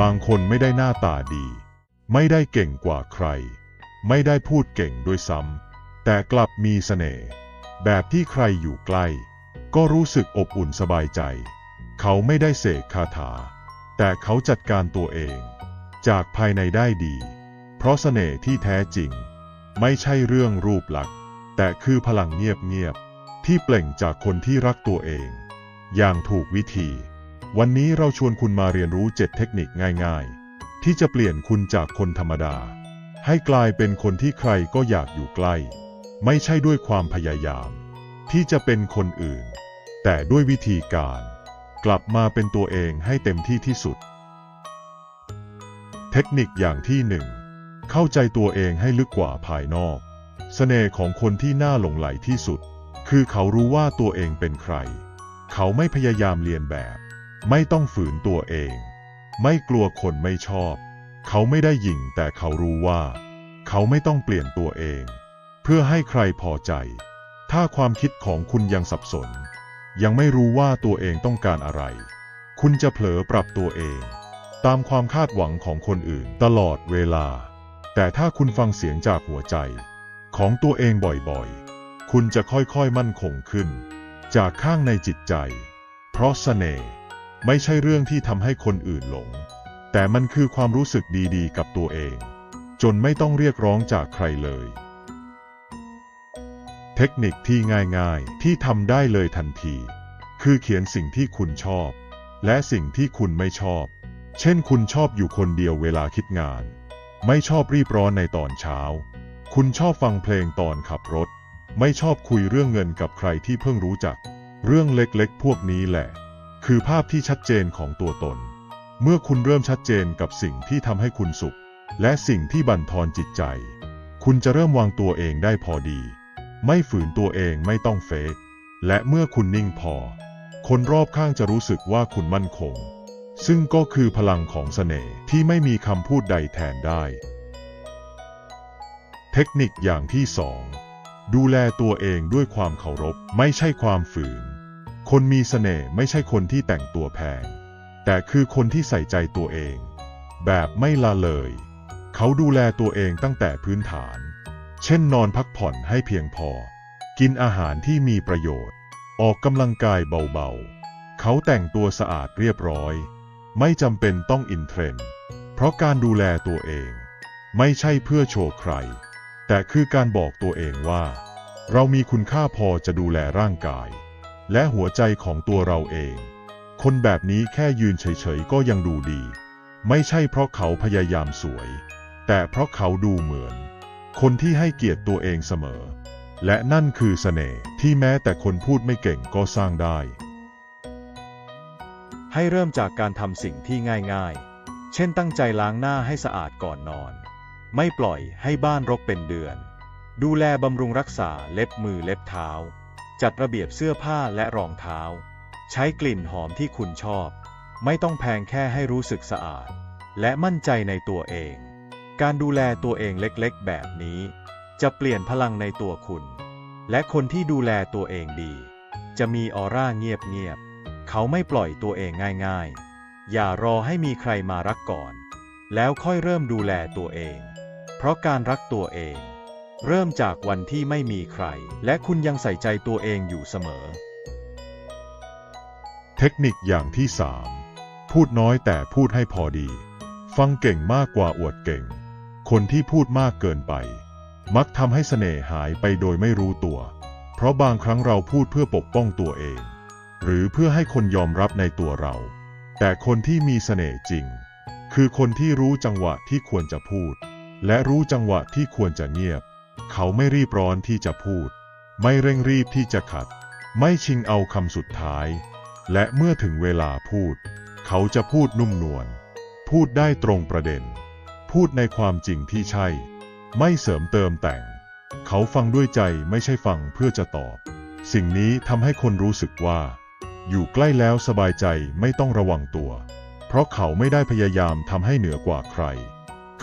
บางคนไม่ได้หน้าตาดี ไม่ได้เก่งกว่าใคร ไม่ได้พูดเก่งด้วยซ้ำแต่กลับมีเสน่ห์แบบที่ใครอยู่ใกล้ ก็รู้สึกอบอุ่นสบายใจ เขาไม่ได้เสกคาถา แต่เขาจัดการตัวเอง จากภายในได้ดี เพราะเสน่ห์ที่แท้จริง ไม่ใช่เรื่องรูปลักษณ์แต่คือพลังเงียบๆที่เปล่งจากคนที่รักตัวเอง อย่างถูกวิธี วันนี้เราชวนคุณมาเรียนรู้ 7 เทคนิคง่ายๆ ที่จะเปลี่ยนคุณจากคนธรรมดา ให้กลายเป็นคนที่ใครก็อยากอยู่ใกล้ ไม่ใช่ด้วยความพยายาม ที่จะเป็นคนอื่น แต่ด้วยวิธีการ กลับมาเป็นตัวเองให้เต็มที่ที่สุด เทคนิคอย่างที่หนึ่งเข้าใจตัวเองให้ลึกกว่าภายนอกเสน่ห์ของคนที่น่าหลงไหลที่สุด คือเขารู้ว่าตัวเองเป็นใคร เขาไม่พยายามเลียนแบบ ไม่ต้องฝืนตัวเอง ไม่กลัวคนไม่ชอบ เขาไม่ได้หยิ่งแต่เขารู้ว่า เขาไม่ต้องเปลี่ยนตัวเอง เพื่อให้ใครพอใจ ถ้าความคิดของคุณยังสับสน ยังไม่รู้ว่าตัวเองต้องการอะไร คุณจะเผลอปรับตัวเอง ตามความคาดหวังของคนอื่นตลอดเวลา แต่ถ้าคุณฟังเสียงจากหัวใจ ของตัวเองบ่อยๆ คุณจะค่อยๆมั่นคงขึ้น จากข้างในจิตใจ เพราะเสน่ห์ ไม่ใช่เรื่องที่ทำให้คนอื่นหลง แต่มันคือความรู้สึกดีๆ กับตัวเอง จนไม่ต้องเรียกร้องจากใครเลย เทคนิคที่ง่ายๆ ที่ทำได้เลยทันที คือเขียนสิ่งที่คุณชอบ และสิ่งที่คุณไม่ชอบ เช่น คุณชอบอยู่คนเดียวเวลาคิดงาน ไม่ชอบรีบร้อนในตอนเช้า คุณชอบฟังเพลงตอนขับรถ ไม่ชอบคุยเรื่องเงินกับใครที่เพิ่งรู้จัก เรื่องเล็กๆ พวกนี้แหละ คือภาพที่ชัดเจนของตัวตน เมื่อคุณเริ่มชัดเจนกับสิ่งที่ทำให้คุณสุข และสิ่งที่บั่นทอนจิตใจ คุณจะเริ่มวางตัวเองได้พอดี ไม่ฝืนตัวเองไม่ต้องเฟกและเมื่อคุณนิ่งพอ คนรอบข้างจะรู้สึกว่าคุณมั่นคง ซึ่งก็คือพลังของเสน่ห์ที่ไม่มีคำพูดใดแทนได้ เทคนิคอย่างที่สองดูแลตัวเองด้วยความเคารพไม่ใช่ความฝืน คนมีเสน่ห์ไม่ใช่คนที่แต่งตัวแพง แต่คือคนที่ใส่ใจตัวเอง แบบไม่ละเลย เขาดูแลตัวเองตั้งแต่พื้นฐาน เช่นนอนพักผ่อนให้เพียงพอ กินอาหารที่มีประโยชน์ ออกกำลังกายเบาๆ เขาแต่งตัวสะอาดเรียบร้อย ไม่จำเป็นต้องอินเทรนด์ เพราะการดูแลตัวเอง ไม่ใช่เพื่อโชว์ใคร แต่คือการบอกตัวเองว่า เรามีคุณค่าพอจะดูแลร่างกาย และหัวใจของตัวเราเอง คนแบบนี้แค่ยืนเฉยๆก็ยังดูดี ไม่ใช่เพราะเขาพยายามสวย แต่เพราะเขาดูเหมือน คนที่ให้เกียรติตัวเองเสมอ และนั่นคือเสน่ห์ที่แม้แต่คนพูดไม่เก่งก็สร้างได้ ให้เริ่มจากการทำสิ่งที่ง่ายๆ เช่นตั้งใจล้างหน้าให้สะอาดก่อนนอน ไม่ปล่อยให้บ้านรกเป็นเดือน ดูแลบำรุงรักษาเล็บมือเล็บเท้า จัดระเบียบเสื้อผ้าและรองเท้า ใช้กลิ่นหอมที่คุณชอบ ไม่ต้องแพงแค่ให้รู้สึกสะอาด และมั่นใจในตัวเอง การดูแลตัวเองเล็กๆ แบบนี้ จะเปลี่ยนพลังในตัวคุณ และคนที่ดูแลตัวเองดี จะมีออร่าเงียบๆ เขาไม่ปล่อยตัวเองง่ายๆ อย่ารอให้มีใครมารักก่อน แล้วค่อยเริ่มดูแลตัวเอง เพราะการรักตัวเอง เริ่มจากวันที่ไม่มีใคร และคุณยังใส่ใจตัวเองอยู่เสมอ เทคนิคอย่างที่สามพูดน้อยแต่พูดให้พอดี ฟังเก่งมากกว่าอวดเก่ง คนที่พูดมากเกินไป มักทำให้เสน่ห์หายไปโดยไม่รู้ตัว เพราะบางครั้งเราพูดเพื่อปกป้องตัวเอง หรือเพื่อให้คนยอมรับในตัวเรา แต่คนที่มีเสน่ห์จริง คือคนที่รู้จังหวะที่ควรจะพูด และรู้จังหวะที่ควรจะเงียบ เขาไม่รีบร้อนที่จะพูด ไม่เร่งรีบที่จะขัด ไม่ชิงเอาคำสุดท้าย และเมื่อถึงเวลาพูด เขาจะพูดนุ่มนวล พูดได้ตรงประเด็น พูดในความจริงที่ใช่ ไม่เสริมเติมแต่ง เขาฟังด้วยใจไม่ใช่ฟังเพื่อจะตอบ สิ่งนี้ทำให้คนรู้สึกว่า อยู่ใกล้แล้วสบายใจไม่ต้องระวังตัว เพราะเขาไม่ได้พยายามทำให้เหนือกว่าใคร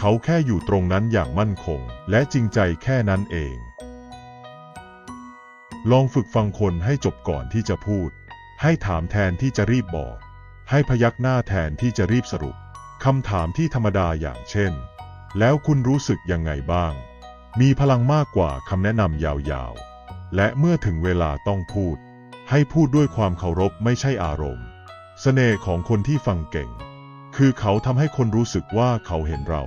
เขาแค่อยู่ตรงนั้นอย่างมั่นคง และจริงใจแค่นั้นเอง ลองฝึกฟังคนให้จบก่อนที่จะพูด ให้ถามแทนที่จะรีบบอก ให้พยักหน้าแทนที่จะรีบสรุปคำถามที่ธรรมดาอย่างเช่น แล้วคุณรู้สึกยังไงบ้าง มีพลังมากกว่าคำแนะนำยาวๆ และเมื่อถึงเวลาต้องพูด ให้พูดด้วยความเคารพไม่ใช่อารมณ์เสน่ห์ของคนที่ฟังเก่ง คือเขาทำให้คนรู้สึกว่าเขาเห็นเรา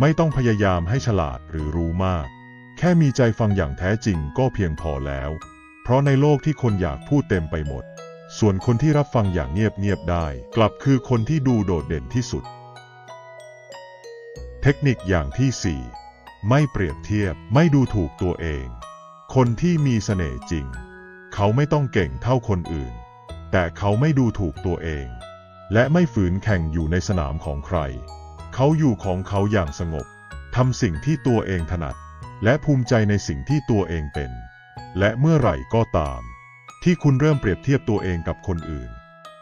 ไม่ต้องพยายามให้ฉลาดหรือรู้มาก แค่มีใจฟังอย่างแท้จริงก็เพียงพอแล้ว เพราะในโลกที่คนอยากพูดเต็มไปหมด ส่วนคนที่รับฟังอย่างเงียบๆได้ กลับคือคนที่ดูโดดเด่นที่สุด เทคนิคอย่างที่ 4 ไม่เปรียบเทียบไม่ดูถูกตัวเอง คนที่มีเสน่ห์จริง เขาไม่ต้องเก่งเท่าคนอื่น แต่เขาไม่ดูถูกตัวเอง และไม่ฝืนแข่งอยู่ในสนามของใคร เขาอยู่ของเขาอย่างสงบทำสิ่งที่ตัวเองถนัด และภูมิใจในสิ่งที่ตัวเองเป็น และเมื่อไหร่ก็ตาม ที่คุณเริ่มเปรียบเทียบตัวเองกับคนอื่น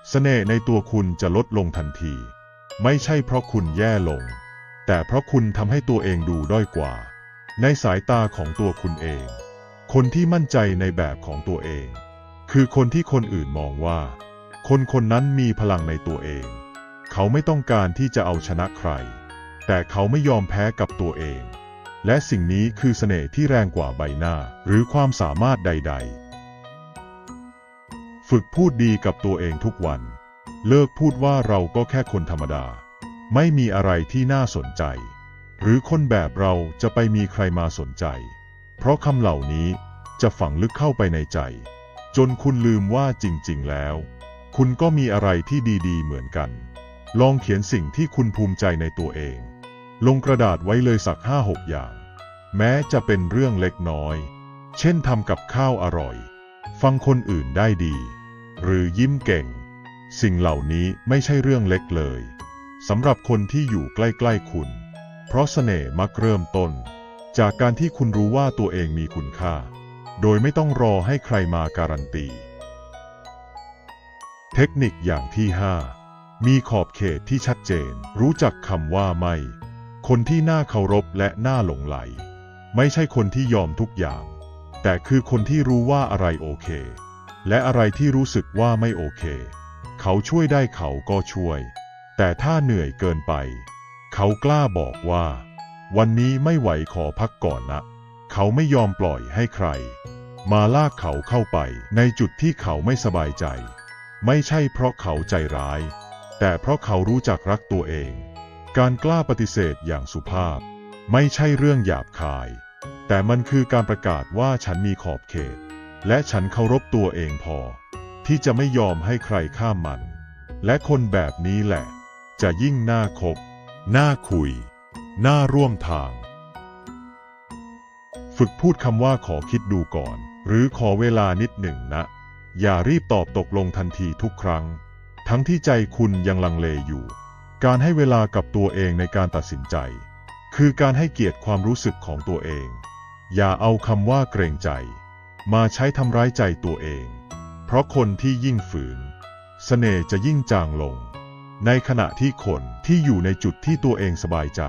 เสน่ห์ในตัวคุณจะลดลงทันที ไม่ใช่เพราะคุณแย่ลง แต่เพราะคุณทำให้ตัวเองดูด้อยกว่า ในสายตาของตัวคุณเอง คนที่มั่นใจในแบบของตัวเอง คือคนที่คนอื่นมองว่า คนคนนั้นมีพลังในตัวเอง เขาไม่ต้องการที่จะเอาชนะใคร แต่เขาไม่ยอมแพ้กับตัวเอง และสิ่งนี้คือเสน่ห์ที่แรงกว่าใบหน้าหรือความสามารถใด ๆ ฝึกพูดดีกับตัวเองทุกวัน เลิกพูดว่าเราก็แค่คนธรรมดา ไม่มีอะไรที่น่าสนใจ หรือคนแบบเราจะไปมีใครมาสนใจ เพราะคำเหล่านี้จะฝังลึกเข้าไปในใจ จนคุณลืมว่าจริง ๆ แล้ว คุณก็มีอะไรที่ดี ๆ เหมือนกัน ลองเขียนสิ่งที่คุณภูมิใจในตัวเอง ลงกระดาษไว้เลยสักห้าหกอย่าง แม้จะเป็นเรื่องเล็กน้อย เช่นทำกับข้าวอร่อย ฟังคนอื่นได้ดี หรือยิ้มเก่ง สิ่งเหล่านี้ไม่ใช่เรื่องเล็กเลยสำหรับคนที่อยู่ใกล้ๆคุณ เพราะเสน่ห์มักเริ่มต้น จากการที่คุณรู้ว่าตัวเองมีคุณค่า โดยไม่ต้องรอให้ใครมาการันตี เทคนิคอย่างที่ 5 มีขอบเขตที่ชัดเจน รู้จักคำว่าไม่ คนที่น่าเคารพและน่าหลงไหล ไม่ใช่คนที่ยอมทุกอย่าง แต่คือคนที่รู้ว่าอะไรโอเค และอะไรที่รู้สึกว่าไม่โอเค เขาช่วยได้เขาก็ช่วย แต่ถ้าเหนื่อยเกินไป เขากล้าบอกว่า วันนี้ไม่ไหวขอพักก่อนนะ เขาไม่ยอมปล่อยให้ใคร มาลากเขาเข้าไปในจุดที่เขาไม่สบายใจ ไม่ใช่เพราะเขาใจร้าย แต่เพราะเขารู้จักรักตัวเอง การกล้าปฏิเสธอย่างสุภาพ ไม่ใช่เรื่องหยาบคาย แต่มันคือการประกาศว่าฉันมีขอบเขต และฉันเคารพตัวเองพอ ที่จะไม่ยอมให้ใครข้ามมัน และคนแบบนี้แหละ จะยิ่งน่าคบน่าคุย น่าร่วมทาง ฝึกพูดคำว่าขอคิดดูก่อน หรือขอเวลานิดหนึ่งนะ อย่ารีบตอบตกลงทันทีทุกครั้ง ทั้งที่ใจคุณยังลังเลอยู่ การให้เวลากับตัวเองในการตัดสินใจ คือการให้เกียรติความรู้สึกของตัวเอง อย่าเอาคำว่าเกรงใจ มาใช้ทำร้ายใจตัวเอง เพราะคนที่ยิ่งฝืนเสน่ห์จะยิ่งจางลง ในขณะที่คนที่อยู่ในจุดที่ตัวเองสบายใจ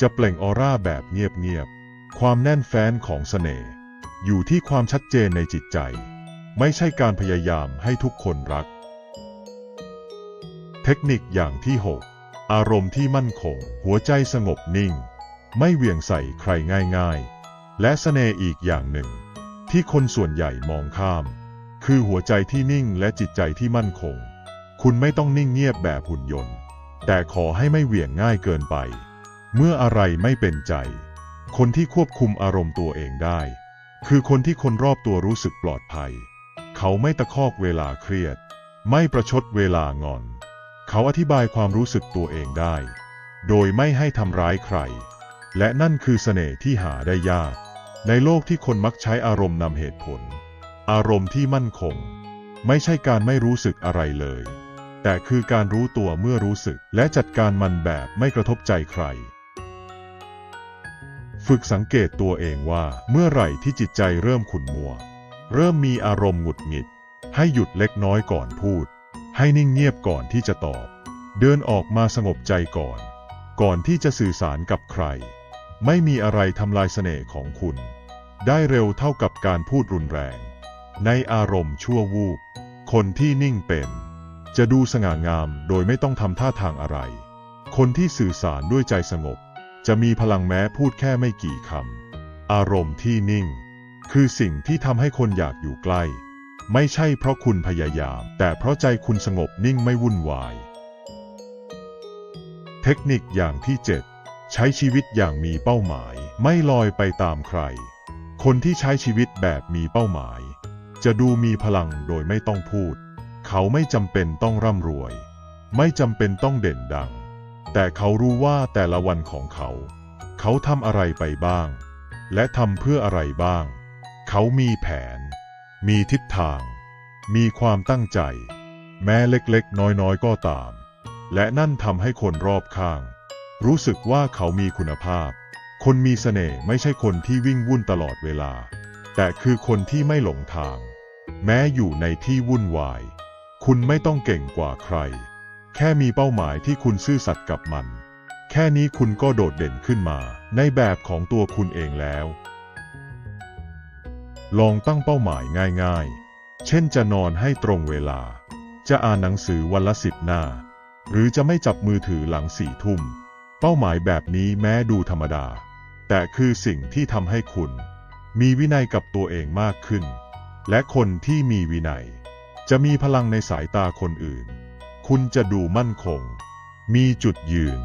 จะเปล่งออร่าแบบเงียบๆ ความแน่นแฟ้นของเสน่ห์อยู่ที่ความชัดเจนในจิตใจ ไม่ใช่การพยายามให้ทุกคนรัก ทคนิคอย่างที่ 6 อารมณ์ที่มั่นคง หัวใจสงบนิ่ง ไม่เหวี่ยงใส่ใครง่ายๆ และเสน่ห์อีกอย่างหนึ่ง ที่คนส่วนใหญ่มองข้าม คือหัวใจที่นิ่งและจิตใจที่มั่นคง คุณไม่ต้องนิ่งเงียบแบบหุ่นยนต์ แต่ขอให้ไม่เหวี่ยงง่ายเกินไป เมื่ออะไรไม่เป็นใจ คนที่ควบคุมอารมณ์ตัวเองได้ คือคนที่คนรอบตัวรู้สึกปลอดภัย เขาไม่ตะคอกเวลาเครียด ไม่ประชดเวลางอน เขาอธิบายความรู้สึกตัวเองได้ โดยไม่ให้ทำร้ายใคร และนั่นคือเสน่ห์ที่หาได้ยาก ในโลกที่คนมักใช้อารมณ์นำเหตุผล อารมณ์ที่มั่นคง ไม่ใช่การไม่รู้สึกอะไรเลย แต่คือการรู้ตัวเมื่อรู้สึกและจัดการมันแบบไม่กระทบใจใคร ฝึกสังเกตตัวเองว่าเมื่อไหร่ที่จิตใจเริ่มขุ่นมัว เริ่มมีอารมณ์หงุดหงิด ให้หยุดเล็กน้อยก่อนพูด ให้นิ่งเงียบก่อนที่จะตอบ เดินออกมาสงบใจก่อน ก่อนที่จะสื่อสารกับใคร ไม่มีอะไรทำลายเสน่ห์ของคุณ ได้เร็วเท่ากับการพูดรุนแรง ในอารมณ์ชั่ววูบ คนที่นิ่งเป็น จะดูสง่างามโดยไม่ต้องทำท่าทางอะไรคคนที่สื่อสารด้วยใจสงบ จะมีพลังแม้พูดแค่ไม่กี่คำอารมณ์ที่นิ่ง คือสิ่งที่ทำให้คนอยากอยู่ใกล้ ไม่ใช่เพราะคุณพยายาม แต่เพราะใจคุณสงบนิ่งไม่วุ่นวาย เทคนิคอย่างที่ 7 ใช้ชีวิตอย่างมีเป้าหมาย ไม่ลอยไปตามใคร คนที่ใช้ชีวิตแบบมีเป้าหมาย จะดูมีพลังโดยไม่ต้องพูด เขาไม่จำเป็นต้องร่ำรวย ไม่จำเป็นต้องเด่นดัง แต่เขารู้ว่าแต่ละวันของเขา เขาทำอะไรไปบ้าง และทำเพื่ออะไรบ้าง เขามีแผน มีทิศทาง มีความตั้งใจ แม้เล็กๆ น้อยๆ ก็ตาม และนั่นทำให้คนรอบข้าง รู้สึกว่าเขามีคุณภาพ คนมีเสน่ห์ไม่ใช่คนที่วิ่งวุ่นตลอดเวลา แต่คือคนที่ไม่หลงทาง แม้อยู่ในที่วุ่นวาย คุณไม่ต้องเก่งกว่าใคร แค่มีเป้าหมายที่คุณซื่อสัตย์กับมัน แค่นี้คุณก็โดดเด่นขึ้นมา ในแบบของตัวคุณเองแล้ว ลองตั้งเป้าหมายง่ายๆ เช่นจะนอนให้ตรงเวลา จะอ่านหนังสือวันละสิบหน้า หรือจะไม่จับมือถือหลังสี่ทุ่ม เป้าหมายแบบนี้แม้ดูธรรมดา แต่คือสิ่งที่ทำให้คุณ มีวินัยกับตัวเองมากขึ้น และคนที่มีวินัย จะมีพลังในสายตาคนอื่น คุณจะดูมั่นคง มีจุดยืน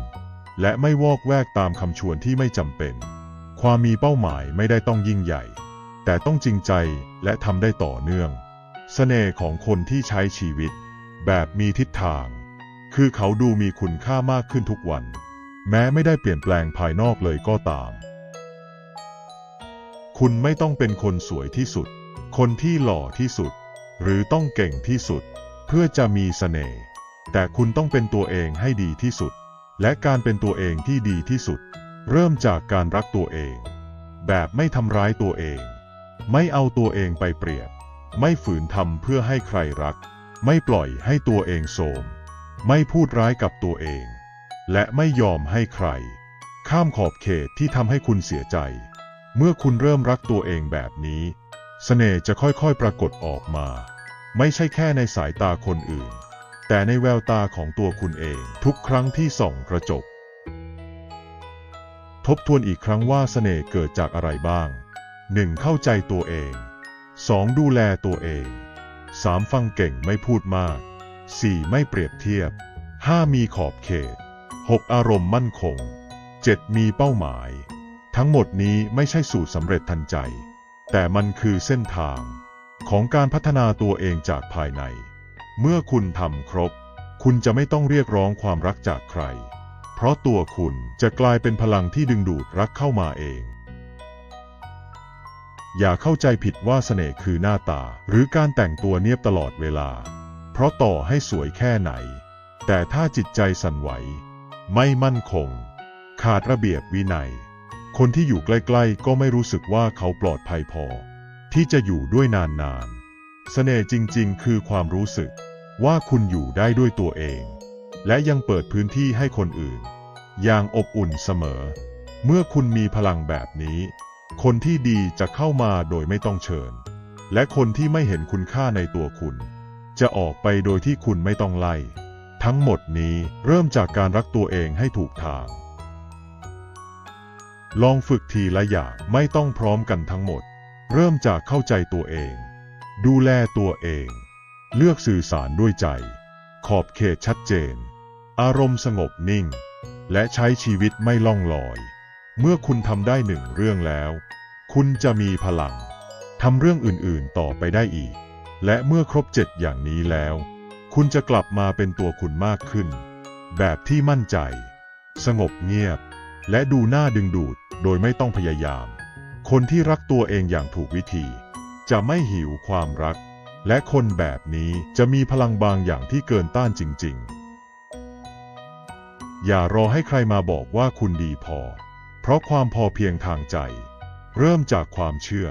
และไม่วอกแวกตามคำชวนที่ไม่จำเป็น ความมีเป้าหมายไม่ได้ต้องยิ่งใหญ่ แต่ต้องจริงใจและทำได้ต่อเนื่องเสน่ห์ของคนที่ใช้ชีวิต แบบมีทิศทาง คือเขาดูมีคุณค่ามากขึ้นทุกวัน แม้ไม่ได้เปลี่ยนแปลงภายนอกเลยก็ตาม คุณไม่ต้องเป็นคนสวยที่สุด คนที่หล่อที่สุด หรือต้องเก่งที่สุด เพื่อจะมีเสน่ห์แต่คุณต้องเป็นตัวเองให้ดีที่สุด และการเป็นตัวเองที่ดีที่สุด เริ่มจากการรักตัวเอง แบบไม่ทำร้ายตัวเอง ไม่เอาตัวเองไปเปรียบ ไม่ฝืนทำเพื่อให้ใครรัก ไม่ปล่อยให้ตัวเองโทรมไม่พูดร้ายกับตัวเอง และไม่ยอมให้ใคร ข้ามขอบเขตที่ทำให้คุณเสียใจ เมื่อคุณเริ่มรักตัวเองแบบนี้ เสน่ห์จะค่อยๆปรากฏออกมา ไม่ใช่แค่ในสายตาคนอื่น แต่ในแววตาของตัวคุณเองทุกครั้งที่ส่องกระจก ทบทวนอีกครั้งว่าเสน่ห์เกิดจากอะไรบ้าง 1. เข้าใจตัวเอง 2. ดูแลตัวเอง 3. ฟังเก่งไม่พูดมาก 4. ไม่เปรียบเทียบ 5. มีขอบเขต 6. อารมณ์มั่นคง 7. มีเป้าหมาย ทั้งหมดนี้ไม่ใช่สูตรสำเร็จทันใจ แต่มันคือเส้นทาง ของการพัฒนาตัวเองจากภายใน เมื่อคุณทำครบ คุณจะไม่ต้องเรียกร้องความรักจากใคร เพราะตัวคุณจะกลายเป็นพลังที่ดึงดูดรักเข้ามาเอง อย่าเข้าใจผิดว่าเสน่ห์คือหน้าตา หรือการแต่งตัวเนียบตลอดเวลา เพราะต่อให้สวยแค่ไหน แต่ถ้าจิตใจสั่นไหว ไม่มั่นคง ขาดระเบียบวินัย คนที่อยู่ใกล้ๆ ก็ไม่รู้สึกว่าเขาปลอดภัยพอ ที่จะอยู่ด้วยนานๆเสน่ห์จริงๆ คือความรู้สึกว่าคุณอยู่ได้ด้วยตัวเอง และยังเปิดพื้นที่ให้คนอื่น อย่างอบอุ่นเสมอ เมื่อคุณมีพลังแบบนี้ คนที่ดีจะเข้ามาโดยไม่ต้องเชิญ และคนที่ไม่เห็นคุณค่าในตัวคุณ จะออกไปโดยที่คุณไม่ต้องไล่ ทั้งหมดนี้เริ่มจากการรักตัวเองให้ถูกทาง ลองฝึกทีละอย่างไม่ต้องพร้อมกันทั้งหมด เริ่มจากเข้าใจตัวเอง ดูแลตัวเอง เลือกสื่อสารด้วยใจ ขอบเขตชัดเจน อารมณ์สงบนิ่ง และใช้ชีวิตไม่ล่องลอย เมื่อคุณทำได้หนึ่งเรื่องแล้ว คุณจะมีพลังทำเรื่องอื่นๆต่อไปได้อีก และเมื่อครบเจ็ดอย่างนี้แล้ว คุณจะกลับมาเป็นตัวคุณมากขึ้น แบบที่มั่นใจ สงบเงียบ และดูน่าดึงดูดโดยไม่ต้องพยายาม คนที่รักตัวเองอย่างถูกวิธี จะไม่หิวความรัก และคนแบบนี้จะมีพลังบางอย่างที่เกินต้านจริง ๆ อย่ารอให้ใครมาบอกว่าคุณดีพอ เพราะความพอเพียงทางใจ เริ่มจากความเชื่อ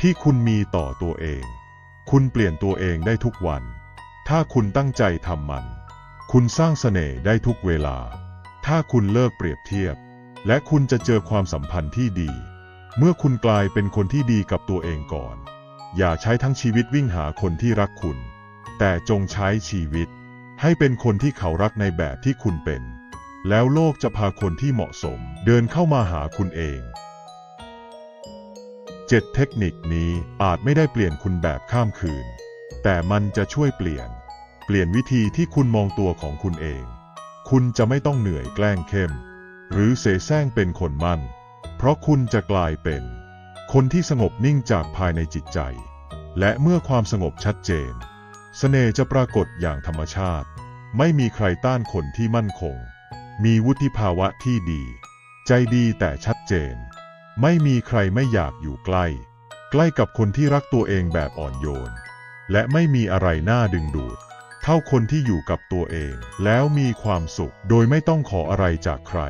ที่คุณมีต่อตัวเอง คุณเปลี่ยนตัวเองได้ทุกวัน ถ้าคุณตั้งใจทำมัน คุณสร้างเสน่ห์ได้ทุกเวลา ถ้าคุณเลิกเปรียบเทียบ และคุณจะเจอความสัมพันธ์ที่ดี เมื่อคุณกลายเป็นคนที่ดีกับตัวเองก่อน อย่าใช้ทั้งชีวิตวิ่งหาคนที่รักคุณ แต่จงใช้ชีวิต ให้เป็นคนที่เขารักในแบบที่คุณเป็น แล้วโลกจะพาคนที่เหมาะสมเดินเข้ามาหาคุณเองเจ็ดเทคนิคนี้อาจไม่ได้เปลี่ยนคุณแบบข้ามคืน แต่มันจะช่วยเปลี่ยน เปลี่ยนวิธีที่คุณมองตัวของคุณเอง คุณจะไม่ต้องเหนื่อยแกล้งเข้ม หรือเสแสร้งเป็นคนมั่น เพราะคุณจะกลายเป็น คนที่สงบนิ่งจากภายในจิตใจ และเมื่อความสงบชัดเจนเสน่ห์จะปรากฏอย่างธรรมชาติ ไม่มีใครต้านคนที่มั่นคง มีวุฒิภาวะที่ดี ใจดีแต่ชัดเจน ไม่มีใครไม่อยากอยู่ใกล้ ใกล้กับคนที่รักตัวเองแบบอ่อนโยน และไม่มีอะไรน่าดึงดูด เท่าคนที่อยู่กับตัวเอง แล้วมีความสุขโดยไม่ต้องขออะไรจากใคร